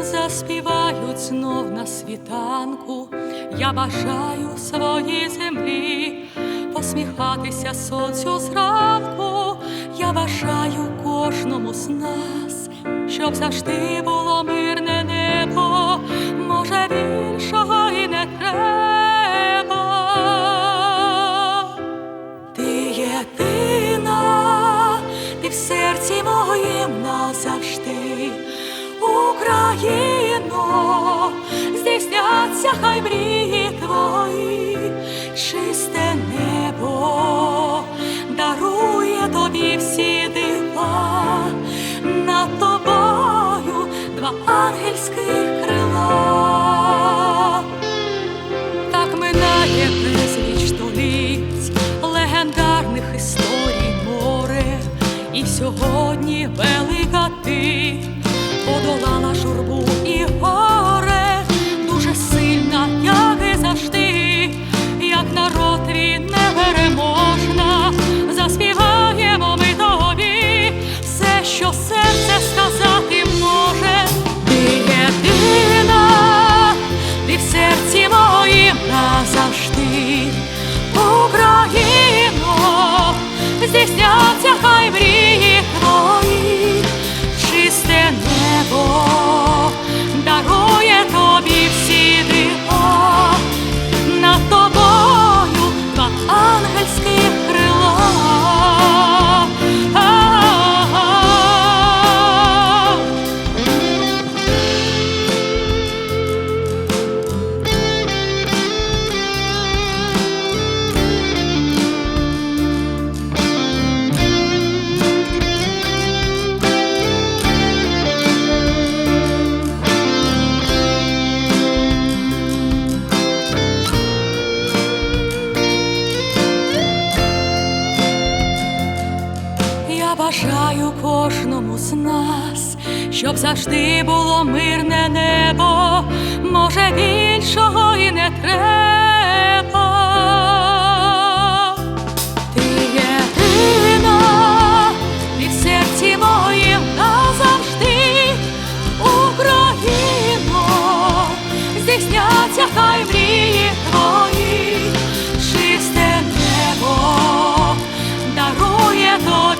заспівають знов на світанку. Я бажаю своїй землі посміхатися сонцю зранку. Я бажаю кожному з нас, щоб завжди було здійсняться хай мрії твої, чисте небо дарує тобі всі дива, над тобою два ангельських крила. Так минає безліч століть, легендарних історій море, і сьогодні велика Україно, здійсняться хай мрії у кожному з нас, щоб завжди було мирне небо, може більшого і не треба. Ти єдина і в серці моїм назавжди, Україно, здійсняться хай мрії твої, чисте небо дарує тобі.